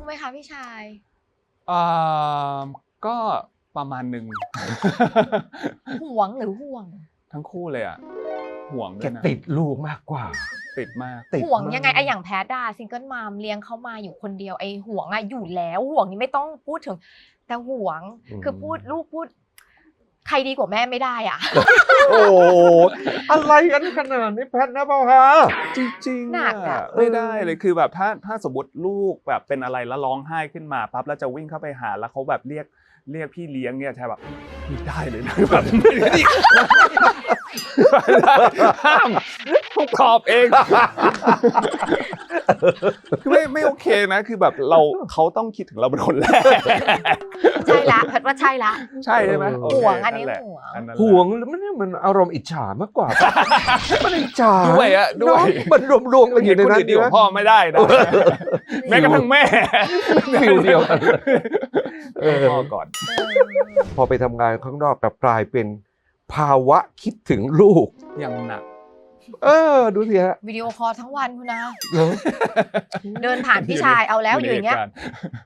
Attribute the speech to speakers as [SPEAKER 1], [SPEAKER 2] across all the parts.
[SPEAKER 1] กไหมคะพี่ชาย
[SPEAKER 2] อ่าก็ประมาณหนึ่ง
[SPEAKER 1] ห่วงหรือห่วง
[SPEAKER 2] ทั้งคู่เลยอะห่วงด้
[SPEAKER 3] แก
[SPEAKER 2] วยนะ
[SPEAKER 3] ติดลูกมากกว่า
[SPEAKER 2] ติดมาก
[SPEAKER 3] ติด
[SPEAKER 1] ห่วง
[SPEAKER 3] มาก
[SPEAKER 1] ยังไงไอะอย่างแพทด้าซิงเกิลมามเลี้ยงเขามาอยู่คนเดียวไอห่วงอะอยู่แล้วห่วงนี่ไม่ต้องพูดถึง แต่ห่วงคือพูดลูกพูด ใครดีกว่าแม่ไม่ได้อะ
[SPEAKER 3] โอ้โหอะไรกันขนาดนี้แพทย์นะเปล่าฮะ
[SPEAKER 2] จริงๆ
[SPEAKER 1] หนักอะ
[SPEAKER 2] ไม่ได้เลยคือแบบถ้าถ้าสมมติลูกแบบเป็นอะไรแล้วร้องไห้ขึ้นมาปั๊บแล้วจะวิ่งเข้าไปหาแล้วเขาแบบเรียกเรียกพี่เลี้ยงเนี่ยใช่แบบไม่ได้เลยนะแบบไม่ได้ห้ามต้องตอบเอง คือไม่ไม่โอเคนะ คือแบบเราเขาต้องคิดถึงเราเป็นคนแรก
[SPEAKER 1] ใช่ละแพทว่าใช่ละ
[SPEAKER 2] ใช่ใช่ไหมโเค
[SPEAKER 1] ห่วงอันนี้
[SPEAKER 2] แหละ
[SPEAKER 1] ห่วง
[SPEAKER 2] อันนั้นแหละ
[SPEAKER 3] ห่วงแล้วมันเนี่ยมันอารมณ์อิจฉามากกว่า มันอิจฉา
[SPEAKER 2] ด้วยอะด้วย
[SPEAKER 3] เนอะมันรวมๆกันอ
[SPEAKER 2] เห็
[SPEAKER 3] ยู่
[SPEAKER 2] น
[SPEAKER 3] ใน
[SPEAKER 2] คน
[SPEAKER 3] นั้น
[SPEAKER 2] อื่นดีกว่าพ่อไม่ได้นะ แม้กระทั่งแม่
[SPEAKER 3] ฟิลเดียวกันเออ
[SPEAKER 2] พ่อก่อน
[SPEAKER 3] พอไปทำงานข้างนอกกลับกลายเป็นภาวะคิดถึงลูก
[SPEAKER 2] ยังหนัก
[SPEAKER 3] เออ ดูสิฮะ
[SPEAKER 1] วิดีโอคอลทั้งวันคุณนะ
[SPEAKER 3] เหรอ
[SPEAKER 1] เดินผ่านพี่ชายเอาแล้วอยู่อย่างเงี้ย
[SPEAKER 2] ในหตุ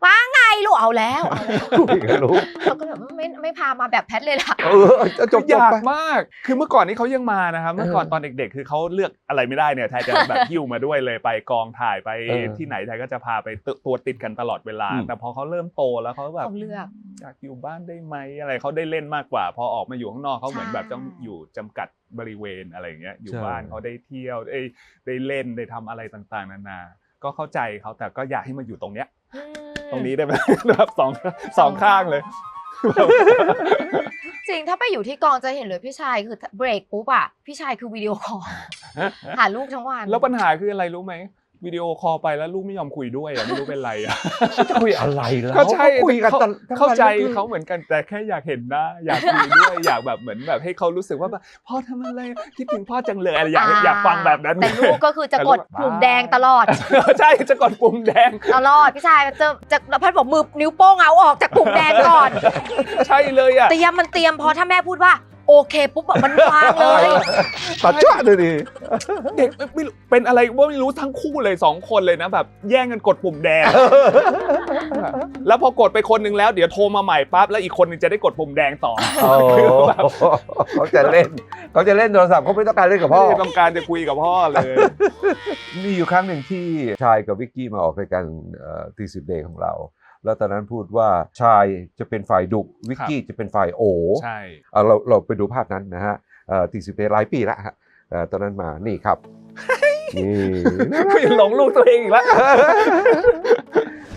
[SPEAKER 2] กรณ์
[SPEAKER 1] ไอ้ลูกเอาแล้วเอาแล้ว
[SPEAKER 3] คุยกับลูก
[SPEAKER 1] เราก็แบบไม่ไม่พามาแบบแพทเลยล่ะ
[SPEAKER 3] เออจะจ
[SPEAKER 2] คื
[SPEAKER 3] บ
[SPEAKER 2] อ
[SPEAKER 3] จ
[SPEAKER 2] ยา
[SPEAKER 3] บ
[SPEAKER 2] ก
[SPEAKER 3] ไป
[SPEAKER 2] มาก คือเมื่อก่อนนี้เขายังมานะครับ เมื่อก่อน
[SPEAKER 3] เออ
[SPEAKER 2] ตอนเด็กๆ คือเขาเลือกอะไรไม่ได้เนี่ยไทยจะแบบ หิ้วมาด้วยเลยไปกองถ่ายไป
[SPEAKER 3] เออ
[SPEAKER 2] ที่ไหนไทยก็จะพาไปตตัวติดกันตลอดเวลา
[SPEAKER 3] อืม
[SPEAKER 2] แต่พอเขาเริ่มโตแล้วเขาแบบ
[SPEAKER 1] เขาเลือก
[SPEAKER 2] อยากอยู่บ้านได้ไหมอะไรเขาได้เล่นมากกว่า พอออกมาอยู่ข้างนอกเขาเหมือน
[SPEAKER 1] ใช่
[SPEAKER 2] แบบต้องอยู่จำกัด บริเวณอะไรอย่างเงี้ยอยู่
[SPEAKER 3] ใช่
[SPEAKER 2] บ้านเขาได้เที่ยวได้ได้เล่นได้ทำอะไรต่างๆนานา ก็เข้าใจเขาแต่ก็อยากให้มาอยู่ตรงเนี้ย
[SPEAKER 1] อืม
[SPEAKER 2] ตรงนี้ได้ไหมแบบสองสองข้างเลย
[SPEAKER 1] จริงถ้าไปอยู่ที่กองจะเห็นเลยพี่ชายคือเบรกปุ๊บอะพี่ชายคือวิดีโอคอลหาลูกทั้งวัน
[SPEAKER 2] แล้วปัญหาคืออะไรรู้ไหม วิดีโอคอลไปแล้วลูกไม่ยอมคุยด้วยอะไม่รู้เป็นไรอะ
[SPEAKER 3] จะคุยอะไรแล้ว
[SPEAKER 2] ก็ใช่
[SPEAKER 3] คุยกันตลอดทั้งวัน
[SPEAKER 2] เข้าใจ
[SPEAKER 3] ทั้งคืน
[SPEAKER 2] เขาเหมือนกันแต่แค่อยากเห็นหน้าอยากคุยด้วยอยากแบบเหมือนแบบให้เขารู้สึกว่าแบบพ่อทำอะไรคิดถึงพ่อจังเลยอะไรอยากอยากฟังแบบนั้น
[SPEAKER 1] แต่ลูกก็คือจะกด
[SPEAKER 2] แต่ลูก
[SPEAKER 1] ปุ่มแดงตลอด
[SPEAKER 2] ใช่จะกดปุ่มแดง
[SPEAKER 1] ตลอดพี่ชายจะจะแล้วพัดบอกมือนิ้วโป้งเอาออกจากปุ่มแดงก่อน
[SPEAKER 2] ใช่เลยอะ
[SPEAKER 1] เตรียมมันเตรียมพอถ้าแม่พูดว่าโอ เคปุ๊บอะมันวางเลย
[SPEAKER 3] ตัดจ้าเลยดิ
[SPEAKER 2] เด็กไม่รู้เป็นอะไรว่าไม่รู้ทั้งคู่เลยสองคนเลยนะแบบแย่งกันกดปุ่มแดง แล้วพอกดไปคนหนึงแล้วเดี๋ยวโทรมาใหม่ปั๊บแล้วอีกคนหนึงจะได้กดปุ่มแดงต่อ
[SPEAKER 3] โอ้เขาจะเล่นเขาจะเล่นโทรศัพท์เขาไม่ต้องการเล่นกับพ่อ
[SPEAKER 2] ไม่ได้ต้องการจะคุยกับพ่อเลย
[SPEAKER 3] มีอยู่ครั้งหนึ่งที่ชายกับวิกกี้มาออกรายการตีสิบเดย์ของเรา แล้วตอนนั้นพูดว่าชายจะเป็นฝ่ายดุวิกกี้จะเป็นฝ่ายโอ
[SPEAKER 2] ใช่
[SPEAKER 3] เอาเราเราไปดูภาพนั้นนะฮะตีสิบเดย์หลายปีแล้วฮะเอ่อตอนนั้นมานี่ครับนี่
[SPEAKER 2] ไม่หลงลูกตัวเองอีกแล้ว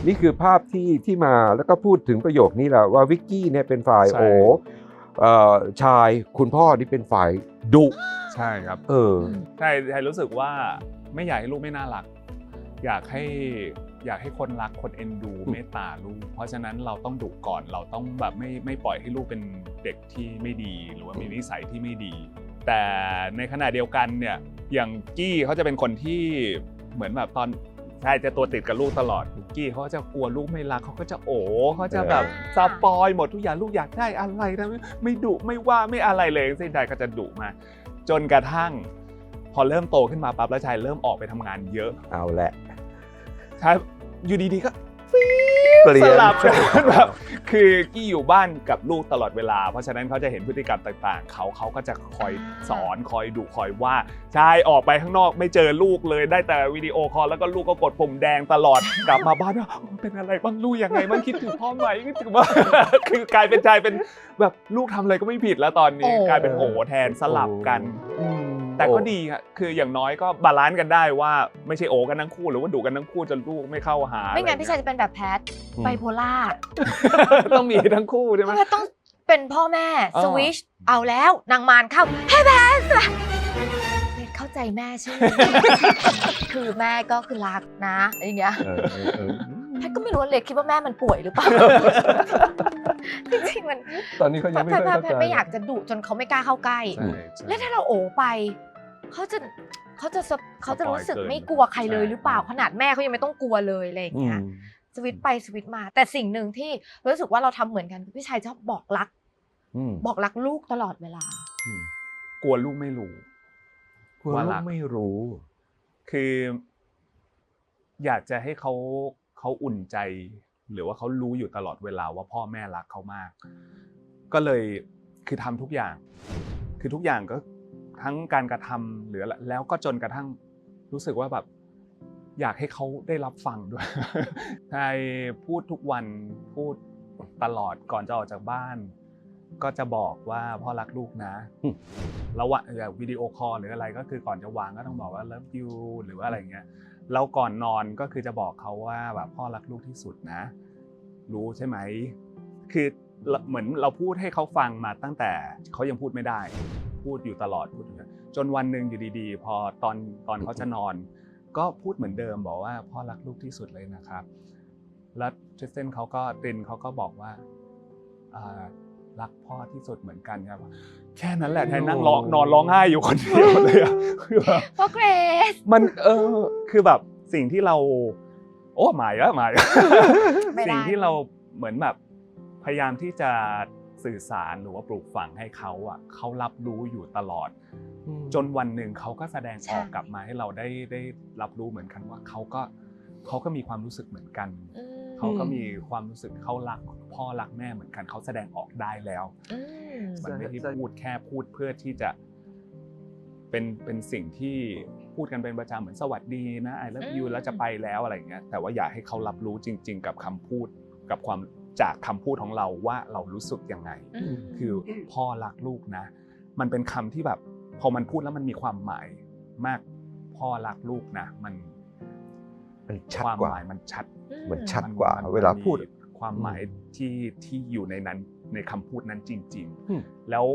[SPEAKER 3] นี่คือภาพที่ที่มาแล้วก็พูดถึงประโยคนี้แหละว่าวิกกี้เนี่ยเป็นฝ่าย
[SPEAKER 2] ใช่
[SPEAKER 3] โอเอ่อชายคุณพ่อนี่เป็นฝ่ายดุ
[SPEAKER 2] ใช่ครับ
[SPEAKER 3] เออ
[SPEAKER 2] ใช่ใช่รู้สึกว่าไม่อยากให้ลูกไม่น่ารัก อยากให้อยากให้คนรักคนเอ็นดู
[SPEAKER 3] อืม
[SPEAKER 2] เมตตาลูก เพราะฉะนั้นเราต้องดุก่อนเราต้องแบบไม่ไม่ปล่อยให้ลูกเป็นเด็กที่ไม่ดี หรือว่ามีนิสัยที่ไม่ดี แต่ในขณะเดียวกันเนี่ยอย่างกี้เขาจะเป็นคนที่เหมือนแบบตอนใช่จะตัวติดกับลูกตลอดกี้เขาก็จะกลัวลูกไม่รักเขาก็จะโอ๋เขาจะแบบ
[SPEAKER 1] เออ
[SPEAKER 2] สปอยหมดทุกอย่างลูกอยากได้อะไรนะไม่ไม่ดุไม่ว่าไม่อะไรเลยสิ้นใจก็จะดุมา จนกระทั่ง พอเริ่มโตขึ้นมาปั๊บแล้วชายเริ่มออกไปทำงานเยอะ
[SPEAKER 3] เอาแหละ
[SPEAKER 2] ชายอยู่ดีๆก็
[SPEAKER 3] เปลี่
[SPEAKER 2] ส
[SPEAKER 3] ยน
[SPEAKER 2] ลับกันแบบคือกี้อยู่บ้านกับลูกตลอดเวลา เพราะฉะนั้นเขาจะเห็นพฤติกรรมต่างๆ เขาเขาก็จะคอยสอนคอยดุคอยว่าชายออกไปข้างนอกไม่เจอลูกเลยได้แต่วิดีโอคอลแล้วก็ลูกก็กดปุ่มแดงตลอดกลับมาบ้านว่าเป็นอะไรบ้างลูกยังไงบ้างคิดถึงพ่อไหมคิดถึงว่าคือกลายเป็นชายเป็นแบบลูกทำอะไรก็ไม่ผิดแล้วตอนนี้
[SPEAKER 1] โอ้
[SPEAKER 2] กลายเป็นโอแทนสลับกัน
[SPEAKER 3] อืม
[SPEAKER 2] แต่ก็ดีครับคืออย่างน้อยก็บาลานซ์กันได้ว่าไม่ใช่โอกันทั้งคู่หรือว่าดุกันทั้งคู่จนลูกไม่เข้าหา
[SPEAKER 1] ไม่งั้นพี่ชาย
[SPEAKER 2] อะร
[SPEAKER 1] จะเป็นแบบแพท
[SPEAKER 3] อืม
[SPEAKER 1] ไบโพล่า
[SPEAKER 2] เงี้ยต้องมีทั้งคู่ใช่ไหม
[SPEAKER 1] แพทต้องเป็นพ่อแม่
[SPEAKER 2] อ๋อ
[SPEAKER 1] สวิชเอาแล้วนางมารเข้าให้แพทเพชรเข้าใจแม่ใช่ไหมคือแม่ก็คือรักนะอะไรอย่างเงี้ย
[SPEAKER 3] เออเออเออ
[SPEAKER 1] แพทย์ก็ไม่รู้ว่าเล็กคิดว่าแม่มันป่วยหรือเปล่า จริงๆมัน
[SPEAKER 3] ตอนนี้เขายังไม่
[SPEAKER 1] แพท
[SPEAKER 3] ค่อย
[SPEAKER 1] ย์
[SPEAKER 3] เข้า
[SPEAKER 1] แพ
[SPEAKER 3] ใจ
[SPEAKER 1] ทย์ไม่อยากจะดุจนเขาไม่กล้าเข้าใกล้
[SPEAKER 2] ใช่ใช่
[SPEAKER 1] แล้วถ้าเราโอไปเขาจะเขาจะสะเขาจะรู้สึก
[SPEAKER 2] สปอยเกิน
[SPEAKER 1] ไม่กลัวใครเลย
[SPEAKER 2] ใช่
[SPEAKER 1] หรือเปล่าขนาดแม่เขายังไม่ต้องกลัวเลยอะไรอย่าง
[SPEAKER 3] อื
[SPEAKER 1] เงี้ย
[SPEAKER 3] ม
[SPEAKER 1] สวิตช์ไปสวิตช์มา แต่สิ่งหนึ่งที่รู้สึกว่าเราทำเหมือนกันคือพี่ชายชอบบอกรัก
[SPEAKER 3] อืม
[SPEAKER 1] บอกรักลูกตลอดเวลา
[SPEAKER 2] กลัวลูกไม่รู้
[SPEAKER 3] กลัว
[SPEAKER 2] ว่า
[SPEAKER 3] ลู
[SPEAKER 2] รั
[SPEAKER 3] ก
[SPEAKER 2] ก
[SPEAKER 3] ไม่รู้
[SPEAKER 2] คือ อยากจะให้เขาเขาอุ่นใจ หรือว่าเขารู้อยู่ตลอดเวลาว่าพ่อแม่รักเขามาก ก็เลยคือทำทุกอย่าง คือทุกอย่างก็ทั้งการกระทำหรือแล้วก็จนกระทั่งรู้สึกว่าแบบอยากให้เขาได้รับฟังด้วยใช่พูดทุกวันพูดตลอดก่อนจะออกจากบ้าน ก็จะบอกว่าพ่อรักลูกนะ
[SPEAKER 3] อืม
[SPEAKER 2] แล้วว่าแบบวิดีโอคอลหรืออะไรก็คือก่อนจะวางก็ต้องบอกว่า love you หรือว่าอะไรเงี้ย แล้วก่อนนอนก็คือจะบอกเขาว่าแบบพ่อรักลูกที่สุดนะ รู้ใช่ไหม คือเหมือนเราพูดให้เขาฟังมาตั้งแต่เขายังพูดไม่ได้ พูดอยู่ตลอดพูดจนวันหนึ่งอยู่ดีๆ พอตอนตอนเขาจะนอน ก็พูดเหมือนเดิมบอกว่าพ่อรักลูกที่สุดเลยนะครับ แล้วทริสเตนเขาก็ตินเขาก็บอกว่า รักพ่อที่สุดเหมือนกันครับ แค่นั้นแหละแทนนั่งร้องนอนร้องไห้อยู่คนเดียวเลยอะคือแบบ
[SPEAKER 1] พ่อเกรซ
[SPEAKER 2] มันเออคือแบบสิ่งที่เรา โอ้หมายแล้วหมาย
[SPEAKER 1] ไม่ได้
[SPEAKER 2] สิ่งที่เราเหมือนแบบพยายามที่จะสื่อสารหรือว่าปลูกฝังให้เขาอะเขารับรู้อยู่ตลอด จนวันหนึ่งเขาก็แสดงออก
[SPEAKER 1] ใช่
[SPEAKER 2] กลับมาให้เราได้ได้รับรู้เหมือนกันว่าเขาก็เขาก็มีความรู้สึกเหมือนกัน
[SPEAKER 1] อืม
[SPEAKER 2] เขาก็มีความรู้สึกเขารักพ่อรักแม่เหมือนกันเขาแสดงออกได้แล้ว
[SPEAKER 1] อืม
[SPEAKER 2] มันไม่ได้พูดแค่พูดเพื่อที่จะเป็นเป็นสิ่งที่พูดกันเป็นประจำเหมือนสวัสดีนะ I love you
[SPEAKER 1] อืม
[SPEAKER 2] แล้วจะไปแล้วอะไรอย่างเงี้ยแต่ว่าอยากให้เขารับรู้จริง ๆ กับคำพูดกับความจากคำพูดของเราว่าเรารู้สึกยังไง
[SPEAKER 1] อืม
[SPEAKER 2] คือพ่อรักลูกนะ มันเป็นคำที่แบบพอมันพูดแล้วมันมีความหมายมากพ่อรักลูกนะ มัน
[SPEAKER 3] มันชัด
[SPEAKER 2] ความ
[SPEAKER 3] กว่า
[SPEAKER 2] หมายมันชัด
[SPEAKER 3] มันชัดกว่า เวลาพูด
[SPEAKER 2] มีความหมายที่ที่อยู่ในนั้นในคำพูดนั้นจริง
[SPEAKER 3] อืม
[SPEAKER 2] ๆแล้ว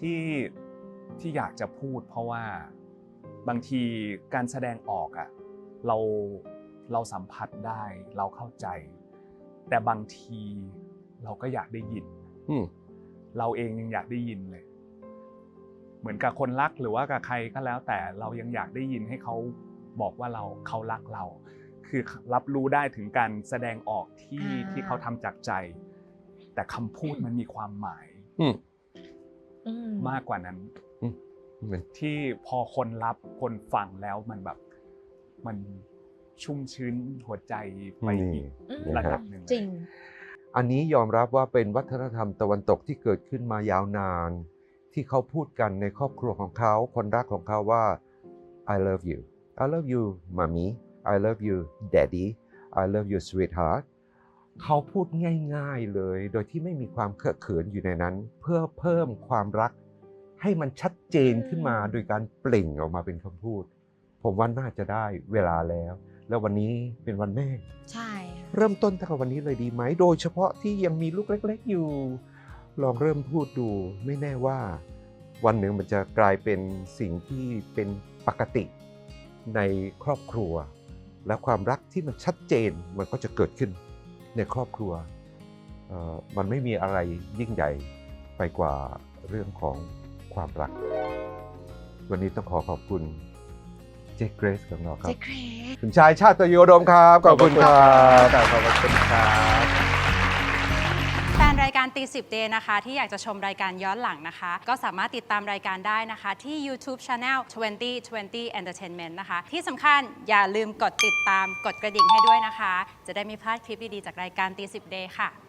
[SPEAKER 2] ที่ที่อยากจะพูด เพราะว่าบางทีการแสดงออกอะเราเราสัมผัสได้เราเข้าใจ แต่บางทีเราก็อยากได้ยิน
[SPEAKER 3] อืม
[SPEAKER 2] เราเองยังอยากได้ยินเลย เหมือนกับคนรักหรือว่ากับใครก็แล้ว แต่เรายังอยากได้ยินให้เขา บอกว่าเราเขารักเรา คือรับรู้ได้ถึงการแสดงออกที่
[SPEAKER 1] อ่า
[SPEAKER 2] ที่เขาทำจากใจ แต่คำพูดมันมีความหมาย
[SPEAKER 3] อืม
[SPEAKER 1] อืม
[SPEAKER 2] มากกว่านั้น
[SPEAKER 3] มัน
[SPEAKER 2] ที่พอคนรับคนฟังแล้วมันแบบมันชุ่มชื้นหัวใจไป
[SPEAKER 3] นี่
[SPEAKER 2] อีก
[SPEAKER 1] อืม
[SPEAKER 2] ระดับหนึ่งเลย
[SPEAKER 1] จริง
[SPEAKER 3] อันนี้ยอมรับว่าเป็นวัฒนธรรมตะวันตกที่เกิดขึ้นมายาวนาน ที่เขาพูดกันในครอบครัวของเขา คนรักของเขาว่า I love you I love you mommy I love you daddy I love you sweetheart เขาพูดง่ายๆเลย โดยที่ไม่มีความเคอะเขินอยู่ในนั้น เพื่อเพิ่มความรัก ให้มันชัดเจนขึ้นมาโดยการเปล่งออกมาเป็นคำพูด ผมว่าน่าจะได้เวลาแล้ว แล้ววันนี้เป็นวันแม่
[SPEAKER 1] ใช่ค่ะ
[SPEAKER 3] เริ่มต้นตั้งแต่วันนี้เลยดีไหม โดยเฉพาะที่ยังมีลูกเล็ก ๆ อยู่ ลองเริ่มพูดดู ไม่แน่ว่า วันหนึ่งมันจะกลายเป็นสิ่งที่เป็นปกติ ในครอบครัว และความรักที่มันชัดเจนมันก็จะเกิดขึ้นในครอบครัวเอ่อมันไม่มีอะไรยิ่งใหญ่ไปกว่าเรื่องของความรัก วันนี้ต้องขอขอบคุณเจคเกรสของเราครั
[SPEAKER 1] เจ
[SPEAKER 3] บ
[SPEAKER 1] เกรซ
[SPEAKER 3] คุณชายชาติโยดมครับ ขอบคุณครับ
[SPEAKER 2] ขอบคุณครับ
[SPEAKER 4] แฟนราย การตีสิบเดนะคะ ที่อยากจะชมรายการย้อนหลังนะคะ ก็สามารถติดตามรายการได้นะคะ ที่ YouTube Channel 2020 Entertainment นะคะ ที่สำคัญอย่าลืมกดติดตามกดกระดิ่งให้ด้วยนะคะ จะได้ไม่พลาดคลิปดีๆจากรายการตีสิบเดค่ะ